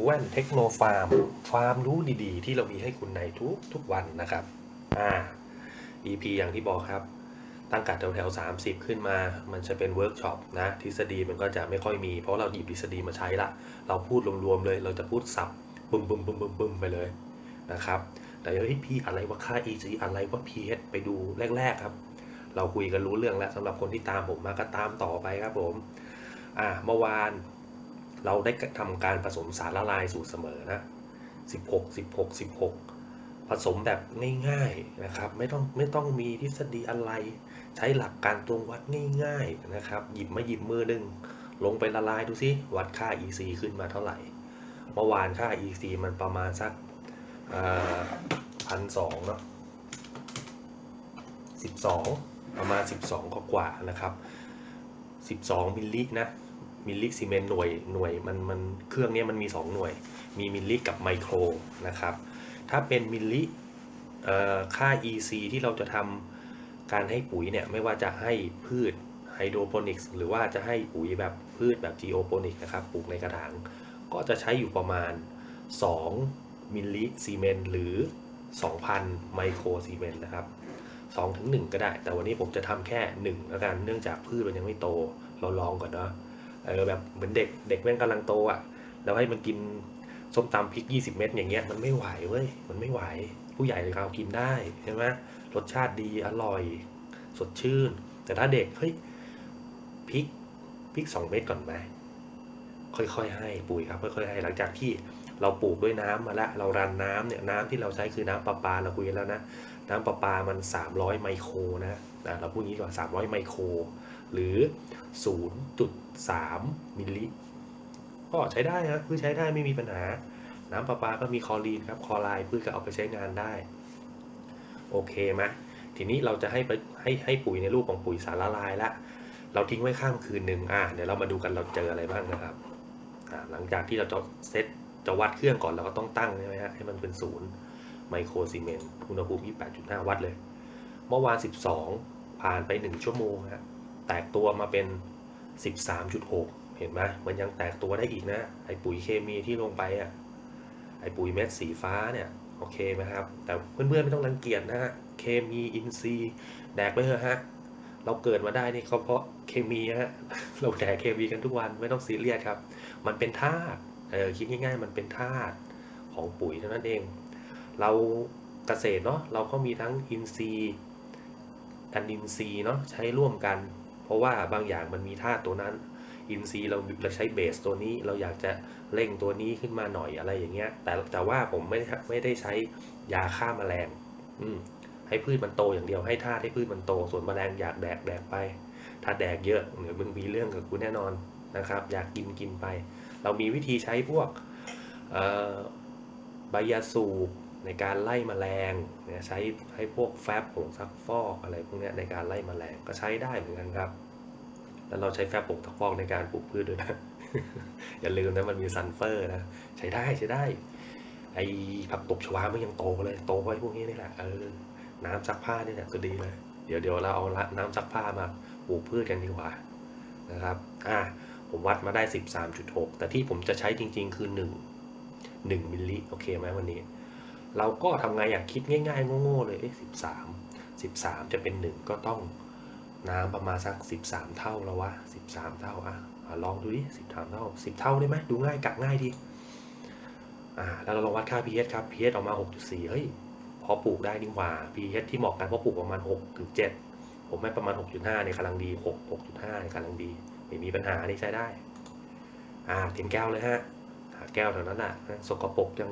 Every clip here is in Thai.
กับคูแวนเทคโนฟาร์มฟามรู้ดีๆ ที่เรามีให้คุณในทุกทุกวันนะครับอ่า EP อย่างที่บอกครับ ตั้งกัดแถวๆ30ขึ้นมา มันจะเป็นเวิร์กช็อปนะ ทฤษฎีมันก็จะไม่ค่อยมี เพราะเราหยิบทฤษฎีมาใช้ละ เราพูดรวมๆเลย เราจะพูดสับบึมบึมบึมบึมบึมไปเลยนะครับแต่เฮ้ยพี่อะไรว่าค่า EC อะไรว่า pH ไปดูแรก ๆครับ เราคุยกันรู้เรื่องแล้วสำหรับคนที่ตามผมมาก็ตามต่อไปครับผม อ่าเมื่อวาน เราได้ทำการผสมสารละลายสูตรเสมอนะ 16 16 16 ผสมแบบง่ายๆนะครับ ไม่ต้องไม่ต้องมีทฤษฎีอะไร ใช้หลักการตวงวัดง่ายๆนะครับ หยิบมาหยิบมือหนึ่งลงไปละลายดูซิวัดค่า EC ขึ้นมาเท่าไหร่ เมื่อวานค่า EC มันประมาณสักพันสองเนาะ12ประมาณ 12 กว่าๆนะครับ 12มิลลินะ มิลลิซีเมนหน่วยหน่วยมันมันเครื่องนี้มันมี 2 หน่วย มีมิลลิกับไมโครนะครับ ถ้าเป็นมิลลิค่า EC ที่เราจะทำการให้ปุ๋ยเนี่ยไม่ว่าจะให้พืชไฮโดรโปนิกส์หรือว่าจะให้ปุ๋ยแบบพืชแบบจีโอโปนิกนะครับปลูกในกระถาง ก็จะใช้อยู่ประมาณ 2 มิลลิซีเมนหรือ 2,000 ไมโครซีเมนนะครับ2ถึง1ก็ได้ แต่วันนี้ผมจะทำแค่1แล้วกันเนื่องจากพืชมันยังไม่โตเราลองก่อนเนาะ เออแบบเหมือนเด็กเด็กแม่งกำลังโตอะแล้วให้มันกินส้มตำพริก 20 เม็ดอย่างเงี้ยมันไม่ไหวเว้ยมันไม่ไหว ผู้ใหญ่เขากินได้ใช่ไหมรสชาติดีอร่อย สดชื่น แต่ถ้าเด็กเฮ้ยพริกพริก 2 เม็ดก่อนไหมค่อยๆ ให้ปุ๋ยครับค่อยๆให้หลังจากที่เราปลูกด้วยน้ำมาแล้วเรารันน้ำเนี่ยน้ำที่เราใช้คือน้ำประปาเราคุยกันแล้วนะ น้ำประปามัน 300 ไมโครนะนะเราพูดงี้ก่อน300 ไมโคร หรือ 0.3 มิลลิก็ใช้ได้นะพืชใช้ได้ไม่มีปัญหา น้ำประปาก็มีคลอรีนครับคลอไรด์พืชก็เอาไปใช้งานได้ โอเคไหมทีนี้เราจะให้ให้ให้ปุ๋ยในรูปของปุ๋ยสารละลายละเราทิ้งไว้ข้ามคืนหนึ่งอ่าเดี๋ยวเรามาดูกันเราเจออะไรบ้างนะครับอ่าหลังจากที่เราจะเซตจะวัดเครื่องก่อนเราก็ต้องตั้งใช่ไหมฮะให้มันเป็นศูนย์ไมโครซีเมนต์อุณหภูมิ 28.5 วัตต์เลย เมื่อวาน 12 ผ่านไป 1 ชั่วโมงฮะ แตกตัวมาเป็น 13.6 เห็นไหมมันยังแตกตัวได้อีกนะ ไอปุ๋ยเคมีที่ลงไปอะ ไอปุ๋ยเม็ดสีฟ้าเนี่ย โอเคไหมครับ แต่เพื่อนๆไม่ต้องรังเกียจนะฮะ เคมีอินทรีย์แดกไปเถอะฮะ เราเกิดมาได้นี่ก็เพราะเคมีฮะ เราแดกเคมีกันทุกวันไม่ต้องซีเรียสครับ มันเป็นธาตุ เออคิดง่ายๆ มันเป็นธาตุของปุ๋ยเท่านั้นเอง เราเกษตรเนาะเราก็มีทั้งอินทรีย์กันอินทรีย์เนาะใช้ร่วมกัน ราะว่าบางอย่างมันมีธาตุตัวนั้น อินทรีย์เราเราใช้เบสตัวนี้เราอยากจะเร่งตัวนี้ขึ้นมาหน่อยอะไรอย่างเงี้ย แต่แต่ว่าผมไม่ไม่ได้ใช้ยาฆ่าแมลง อืมให้พืชมันโตอย่างเดียวให้ธาตุให้พืชมันโต ส่วนแมลงอยากแดกแดกไป ถ้าแดกเยอะเดี๋ยวมึงมีเรื่องกับกูแน่นอนนะครับ อยากกินกินไป เรามีวิธีใช้พวกใบยาสูบ ในการไล่แมลงเนี่ยใช้ให้พวกแฟบผงซักฟอกอะไรพวกนี้ในการไล่แมลงก็ใช้ได้เหมือนกันครับ แล้วเราใช้แฟบผงซักฟอกในการปลูกพืชด้วยนะ อย่าลืมนะมันมีซันเฟอร์นะ ใช้ได้ใช้ได้ ไอผักตบชวามันยังโตเลยโตไว้พวกนี้นี่แหละเออน้ำซักผ้านี่แหละก็ดีเลย เดี๋ยวเดี๋ยวเราเอาน้ำซักผ้ามาปลูกพืชกันดีกว่านะครับ อะผมวัดมาได้ 13.6 แต่ที่ผมจะใช้จริง ๆ คือ 1 1มิลลิ โอเคไหมวันนี้ เราก็ทำไงอยากคิดง่ายๆโง่ๆเลยเอ๊ะ13 13จะเป็น1ก็ต้องน้ำประมาณสัก13เท่าแล้ววะ13เท่าอะลองดูดิ13เท่า10เท่าได้ไหมดูง่ายกะง่ายดีอ่าแล้วเราลองวัดค่า pH ครับ pH ออกมา 6.4 เฮ้ยพอปลูกได้นี่หว่า pH ที่เหมาะกันเพราะปลูกประมาณ6ถึง7ผมให้ประมาณ 6.5ในกำลังดี 6 6.5ในกำลังดีไม่มีปัญหานี่ใช้ได้อ่าเต็มแก้วเลยฮะหาแก้วแถวนั้นอะสกปรกยัง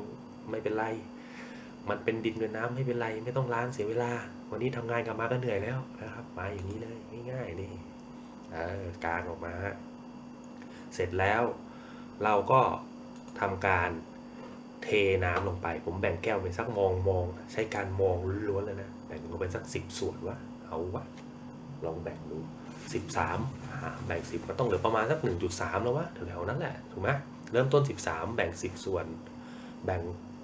ไม่เป็นไร มันเป็นดินเป็นน้ำไม่เป็นไรไม่ต้องล้างเสียเวลา วันนี้ทำงานกลับมาก็เหนื่อยแล้วนะครับ มาอย่างนี้เลยง่ายๆนี่เออกางออกมา เสร็จแล้วเราก็ทำการเทน้ำลงไป ผมแบ่งแก้วเป็นสักมองมองใช้การมองล้วนๆเลยนะแบ่งลงเป็นสักสิบส่วนวะเอาวะลองแบ่งดูสิบสามแบ่งสิบก็ต้องเหลือประมาณสักหนึ่งจุดสามแล้ววะแถวๆนั้นแหละถูกไหมเริ่มต้นสิบสามแบ่งสิบส่วน แบ่ง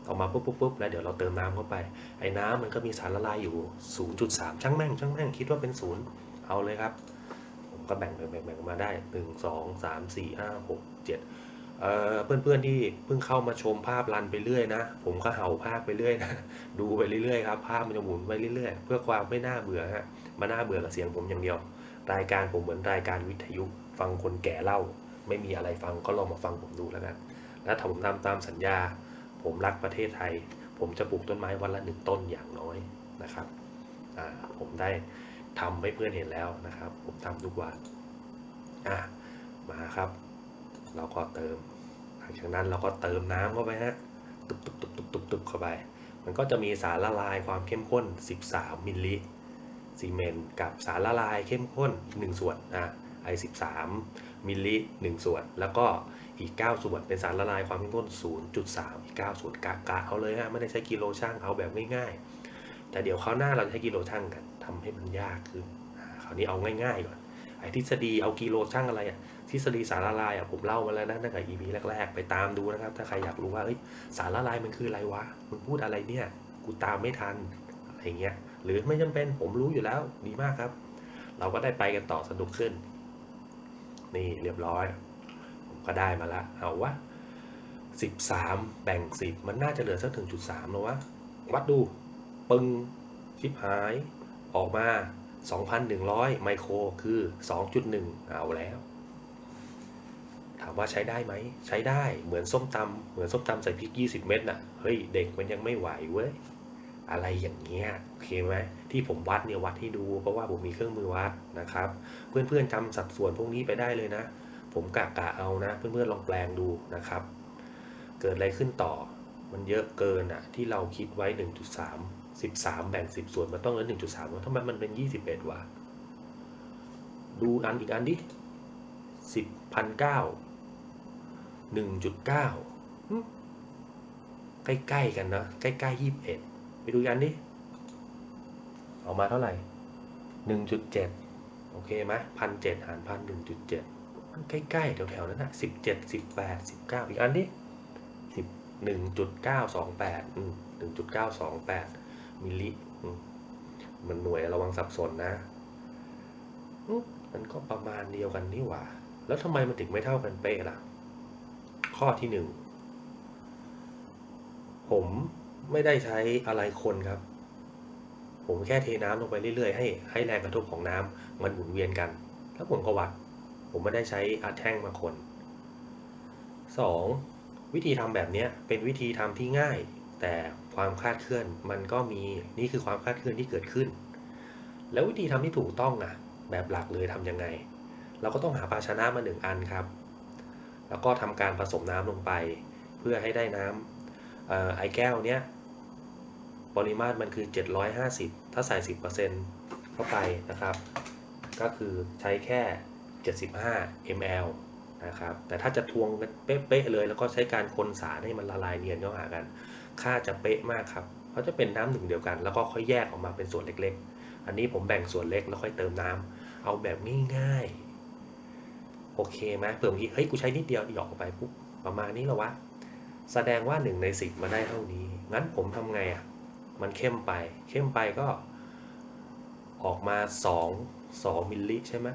ออกมาปุ๊บปุ๊บปุ๊บแล้วเดี๋ยวเราเติมน้ำเข้าไป ไอ้น้ำมันก็มีสารละลายอยู่ศูนย์จุดสามช่างแม่ง ช่างแม่ง คิดว่าเป็นศูนย์เอาเลยครับ ผมก็แบ่งแบ่งแบ่งมาได้หนึ่งสองสามสี่ห้าหกเจ็ดเเอ่อเพื่อนๆที่เพิ่งเข้ามาชมภาพรันไปเรื่อยนะ ผมก็เห่าภาคไปเรื่อยนะ ดูไปเรื่อยๆครับ ภาพมันจะหมุนไปเรื่อยๆ เพื่อความไม่น่าเบื่อฮะ มาน่าเบื่อกับเสียงผมอย่างเดียว รายการผมเหมือนรายการวิทยุฟังคนแก่เล่า ไม่มีอะไรฟังก็ลองมาฟังผมดูแล้วกัน และถ้าผมทำตามสัญญา ผมรักประเทศไทย ผมจะปลูกต้นไม้วันละหนึ่งต้นอย่างน้อยนะครับผมได้ทำให้เพื่อนเห็นแล้วนะครับ ผมทำทุกวันมาครับ เราก็เติมหลังจากนั้นเราก็เติมน้ำเข้าไปฮะตุบตุบตุบตุบตุบตุบเข้าไป มันก็จะมีสารละลายความเข้มข้น 13 มิลลิซีเมนต์กับสารละลายเข้มข้น 1 ส่วนอะไอ13 มิลลิ1ส่วน แล้วก็ อีก 9 ส่วนเป็นสารละลายความเข้มข้น 0.3 อีก 9 ส่วนกะกะเอาเลยฮะไม่ได้ใช้กิโลช่างเอาแบบง่ายๆ แต่เดี๋ยวคราวหน้าเราจะใช้กิโลช่างกันทำให้มันยากขึ้นคราวนี้เอาง่ายๆก่อนไอ้ทฤษฎีเอากิโลช่างอะไรอะทฤษฎีสารละลายอะผมเล่ามาแล้วนะตั้งแต่ EP แรกๆ ไปตามดูนะครับ ถ้าใครอยากรู้ว่าสารละลายมันคืออะไรวะมึงพูดอะไรเนี่ยกูตามไม่ทันอะไรเงี้ยหรือไม่จำเป็นผมรู้อยู่แล้วดีมากครับ เราก็ได้ไปกันต่อสนุกขึ้น นี่เรียบร้อย ก็ได้มาละเอาวะ13 แบ่ง 10 มันน่าจะเหลือสักถึงจุดสามแล้ววะ วัดดู ปึงชิบหาย ออกมา 2,100 ไมโครคือ 2.1 เอาแล้ว ถามว่าใช้ได้ไหม ใช้ได้เหมือนส้มตำเหมือนส้มตำใส่พริก 20 เม็ดน่ะ เฮ้ย เด็กมันยังไม่ไหวเว้ย อะไรอย่างเงี้ย โอเคไหมที่ผมวัดเนี่ยวัดให้ดู เพราะว่าผมมีเครื่องมือวัดนะครับ เพื่อนๆจำสัดส่วนพวกนี้ไปได้เลยนะ ผมกะกะเอานะ เพื่อนๆลองแปลงดูนะครับ เกิดอะไรขึ้นต่อ มันเยอะเกินอะที่เราคิดไว้ 1.3 13 แบ่ง 10 ส่วนมันต้องเหลือ1.3วะทำไมมันเป็น 21วะดูอันอีกอันดิ10พันเก้าหนึ่งจุดเก้าใกล้ๆกันนะใกล้ๆยี่สิบเอ็ดไปดูกันดิออกมาเท่าไหร่หนึ่งจุดเจ็ดโอเคไหมพันเจ็ดหารพันหนึ่งจุดเจ็ด มันใกล้ๆแถวๆนั้นนะสิบเจ็ดสิบแปดสิบเก้าอีกอันดิสิบหนึ่งจุดเก้าสองแปดหนึ่งจุดเก้าสองแปดมิลลิมันหน่วยระวังสับสนนะมมันก็ประมาณเดียวกันนี่หว่า แล้วทำไมมันถึงไม่เท่ากันเป๊ะล่ะ ข้อที่หนึ่งผมไม่ได้ใช้อะไรคนครับ ผมแค่เทน้ำลงไปเรื่อยๆ ให้ให้แรงกระทบของน้ำมันหมุนเวียนกัน แล้วผมก็วัด ผมไม่ได้ใช้อาแท่งมาคนสองวิธีทำแบบนี้เป็นวิธีทำที่ง่าย แต่ความคลาดเคลื่อนมันก็มีนี่คือความคลาดเคลื่อนที่เกิดขึ้น แล้ววิธีทำที่ถูกต้องอะแบบหลักเลยทำยังไง เราก็ต้องหาภาชนะมาหนึ่งอันครับ แล้วก็ทำการผสมน้ำลงไป เพื่อให้ได้น้ำเอ่อไอแก้วเนี้ยปริมาตรมันคือ 750 ถ้าใส่ 10%เข้าไปนะครับ ก็คือใช้แค่ 75 ml นะครับแต่ถ้าจะทวงเป๊ะๆเลยแล้วก็ใช้การคนสารให้มันละลายเนียนเข้าหากัน ค่าจะเป๊ะมากครับเพราจะเป็นน้ำหนึ่งเดียวกัน แล้วก็ค่อยแยกออกมาเป็นส่วนเล็กๆ อันนี้ผมแบ่งส่วนเล็กแล้วค่อยเติมน้ำเอาแบบง่ายๆโอเคไหมเผื่อบางทีเฮ้ยกูใช้นิดเดียวหยอกออกไปปุ๊บประมาณนี้แล้ววะแสดงว่าหนึ่งในสิบมาได้เท่านี้ งั้นผมทำไงอะมันเข้มไป เข้มไปก็ออกมาสองสองมิลลิใช่ไหม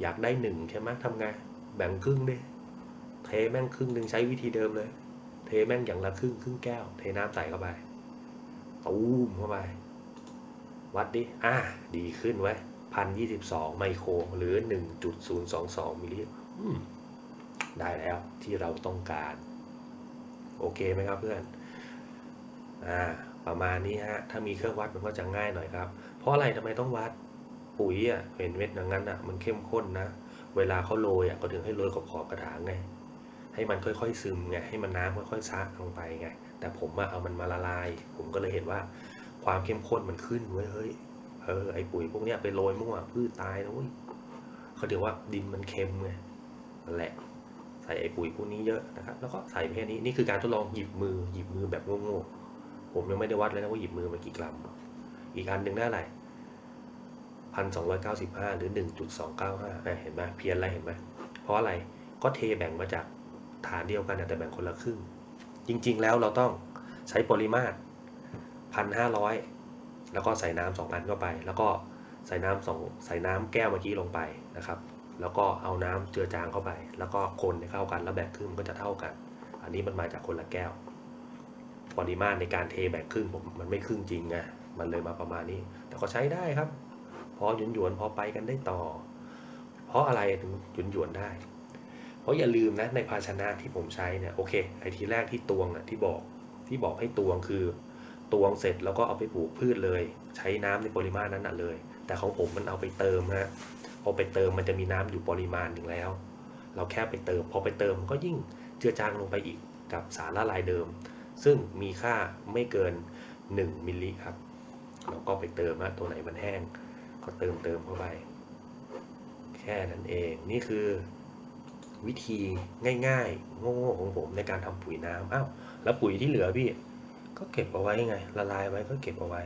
อยากได้หนึ่งใช่ไหมทำไงแบ่งครึ่งดิเทแม่งครึ่งหนึ่งใช้วิธีเดิมเลย เทแม่งอย่างละครึ่งครึ่งแก้ว เทน้ำใส่เข้าไปตูมเข้าไป วัดดิ อ่า ดีขึ้นไว้พันยี่สิบสองไมโครหรือหนึ่งจุดศูนย์สองสองมิลลิอืมได้แล้วที่เราต้องการ โอเคไหมครับเพื่อน อ่า ประมาณนี้ฮะ ถ้ามีเครื่องวัดมันก็จะง่ายหน่อยครับ เพราะอะไรทำไมต้องวัด ปุ๋ยอะเห็นเม็ดอย่างนั้นอะมันเข้มข้นนะ เวลาเขาโรยอะก็ถึงให้โรยขอบขอบกระถางไง ให้มันค่อยๆซึมไง ให้มันน้ำค่อยๆซักลงไปไง แต่ผมอะเอามันมาละลาย ผมก็เลยเห็นว่าความเข้มข้นมันขึ้นเว้ยเฮ้ย เออไอปุ๋ยพวกเนี้ยไปโรยมั่วพืชตายนะเว้ยเขาเดี๋ยวว่าดินมันเค็มไงนั่นแหละใส่ไอปุ๋ยพวกนี้เยอะนะครับ แล้วก็ใส่แค่นี้นี่คือการทดลองหยิบมือหยิบมือแบบโง่ๆผมยังไม่ได้วัดเลยนะว่าหยิบมือมันกี่กรัม อีกอันหนึ่งได้อะไร พันสองร้อยเก้าสิบห้าหรือหนึ่งจุดสองเก้าห้าเห็นไหมเพี้ยนอะไรเห็นไหมเพราะอะไรก็เทแบ่งมาจากฐานเดียวกันแต่แบ่งคนละครึ่ง จริง ๆ แล้วเราต้องใช้ปริมาตรพันห้าร้อยแล้วก็ใส่น้ำสองอันเข้าไป แล้วก็ใส่น้ำสองใส่น้ำแก้วเมื่อกี้ลงไปนะครับ แล้วก็เอาน้ำเจือจางเข้าไป แล้วก็คนให้เข้ากันแล้วแบ่งครึ่งมันก็จะเท่ากัน อันนี้มันมาจากคนละแก้วปริมาตรในการเทแบ่งครึ่งผมมันไม่ครึ่งจริงไงมันเลยมาประมาณนี้ แต่ก็ใช้ได้ครับ พอหยวนหยวนๆพอไปกันได้ต่อ เพราะอะไรถึงหยวนหยวนๆได้ เพราะอย่าลืมนะในภาชนะที่ผมใช้เนี่ยโอเคไอทีแรกที่ตวงอะที่บอกที่บอกให้ตวงคือตวงเสร็จแล้วก็เอาไปปลูกพืชเลย ใช้น้ำในปริมาณนั้นน่ะเลย แต่ของผมมันเอาไปเติมฮะพอไปเติมมันจะมีน้ำอยู่ปริมาณหนึ่งแล้ว เราแค่ไปเติม พอไปเติมก็ยิ่งเจือจางลงไปอีกกับสารละลายเดิม ซึ่งมีค่าไม่เกิน 1 มิลลิครับเราก็ไปเติมนะตัวไหนมันแห้ง ก็เติมเติมเข้าไป แค่นั้นเอง นี่คือวิธีง่ายๆ โง่ๆของผมในการทำปุ๋ยน้ำอ้าวแล้วปุ๋ยที่เหลือพี่ ก็เก็บเอาไว้ไง ละลายไว้ก็เก็บเอาไว้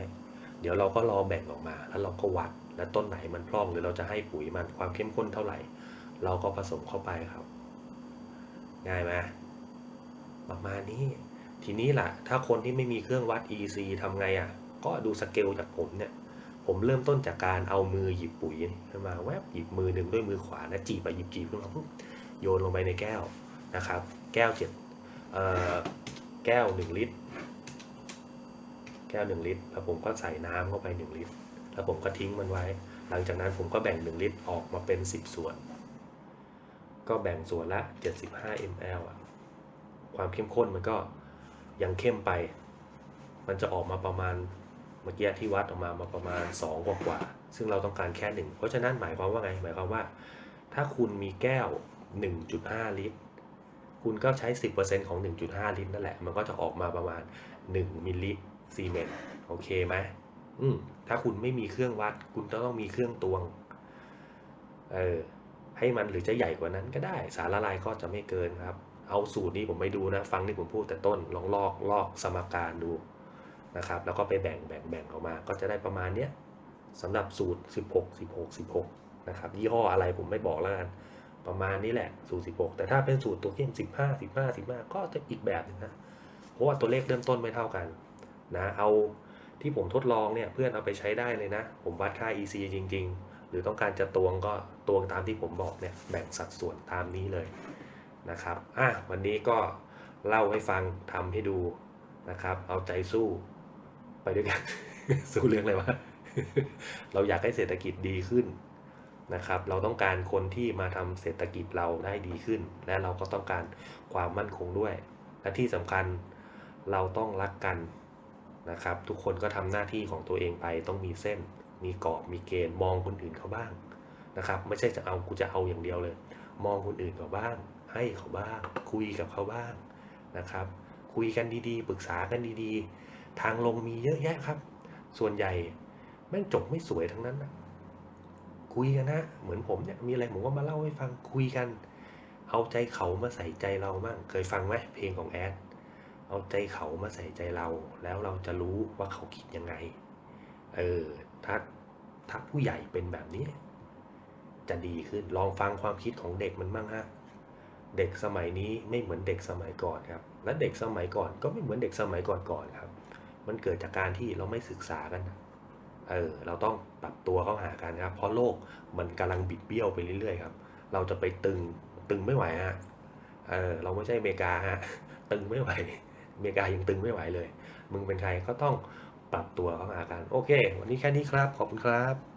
เดี๋ยวเราก็รอแบ่งออกมา แล้วเราก็วัด แล้วต้นไหนมันพร่องหรือเราจะให้ปุ๋ยมันความเข้มข้นเท่าไหร่ เราก็ผสมเข้าไปครับ ง่ายไหมประมาณนี้ทีนี้ล่ะ ถ้าคนที่ไม่มีเครื่องวัด EC ทำไงอะ ก็ดูสเกลจากผมเนี่ย ผมเริ่มต้นจากการเอามือหยิบปุ๋ยขึ้นมาแวบหยิบมือหนึ่งด้วยมือขวานะจีบไปหยิบจีบขึ้นมาปุ๊บโยนลงไปในแก้วนะครับ แก้วเจ็ดแก้วหนึ่งลิตร แก้วหนึ่งลิตร แล้วผมก็ใส่น้ำเข้าไปหนึ่งลิตร แล้วผมก็ทิ้งมันไว้ หลังจากนั้นผมก็แบ่งหนึ่งลิตรออกมาเป็นสิบส่วน ก็แบ่งส่วนละ75 ml อะความเข้มข้นมันก็ยังเข้มไป มันจะออกมาประมาณ เมื่อกี้ที่วัดออกมามาประมาณ 2 กว่ากว่า ซึ่งเราต้องการแค่ 1 เพราะฉะนั้นหมายความว่าไง หมายความว่า ถ้าคุณมีแก้ว 1.5 ลิตร คุณก็ใช้ 10%ของ 1.5 ลิตรนั่นแหละ มันก็จะออกมาประมาณ 1 มิลลิซีเมนต์ โอเคไหมอืมถ้าคุณไม่มีเครื่องวัด คุณต้องมีเครื่องตวง เออ ให้มันหรือจะใหญ่กว่านั้นก็ได้ สารละลายก็จะไม่เกินครับ เอาสูตรนี้ผมไม่ดูนะ ฟังที่ผมพูดแต่ต้น ลองลอกลอกสมการดู นะครับ แล้วก็ไปแบ่งแบ่งแบ่งออกมา ก็จะได้ประมาณเนี้ยสำหรับสูตร 16 16 16นะครับ ยี่ห้ออะไรผมไม่บอกแล้วกัน ประมาณนี้แหละ สูตร 16 แต่ถ้าเป็นสูตรตัวเข้ม15 15 15 ก็จะอีกแบบนึงนะ เพราะว่าตัวเลขเริ่มต้นไม่เท่ากันนะ เอาที่ผมทดลองเนี่ยเพื่อนเอาไปใช้ได้เลยนะ ผมวัดค่า EC จริง ๆ หรือต้องการจะตวงก็ตวงตามที่ผมบอกเนี่ย แบ่งสัดส่วนตามนี้เลยนะครับ อะวันนี้ก็เล่าให้ฟังทำให้ดูนะครับ เอาใจสู้ ไปด้วยกัน สู้เรื่องอะไรวะเราอยากให้เศรษฐกิจดีขึ้นนะครับ เราต้องการคนที่มาทำเศรษฐกิจเราได้ดีขึ้น และเราก็ต้องการความมั่นคงด้วย และที่สำคัญเราต้องรักกันนะครับ ทุกคนก็ทำหน้าที่ของตัวเองไปต้องมีเส้น มีกรอบมีเกณฑ์มองคนอื่นเขาบ้างนะครับ ไม่ใช่จะเอากูจะเอาอย่างเดียวเลย มองคนอื่นเขาบ้าง ให้เขาบ้าง คุยกับเขาบ้างนะครับ คุยกันดีๆ ปรึกษากันดีๆ ทางลงมีเยอะแยะครับ ส่วนใหญ่แม่งจบไม่สวยทั้งนั้นนะคุยกันนะเหมือนผมเนี่ยมีอะไรผมก็มาเล่าให้ฟังคุยกัน เอาใจเขามาใส่ใจเรามั่งเคยฟังไหมเพลงของแอดเอาใจเขามาใส่ใจเรา แล้วเราจะรู้ว่าเขาคิดยังไงเออถ้าถ้าผู้ใหญ่เป็นแบบนี้ จะดีขึ้นลองฟังความคิดของเด็กมันบ้างฮะเด็กสมัยนี้ไม่เหมือนเด็กสมัยก่อนครับ และเด็กสมัยก่อนก็ไม่เหมือนเด็กสมัยก่อนๆครับ มันเกิดจากการที่เราไม่ศึกษากัน เออ เราต้องปรับตัวเข้าหากันครับ เพราะโลกมันกำลังบิดเบี้ยวไปเรื่อยๆครับ เราจะไปตึง ตึงไม่ไหวฮะ เออ เราไม่ใช่อเมริกาฮะ ตึงไม่ไหว อเมริกายังตึงไม่ไหวเลย มึงเป็นใครก็ต้องปรับตัวเข้าหากัน โอเค วันนี้แค่นี้ครับ ขอบคุณครับ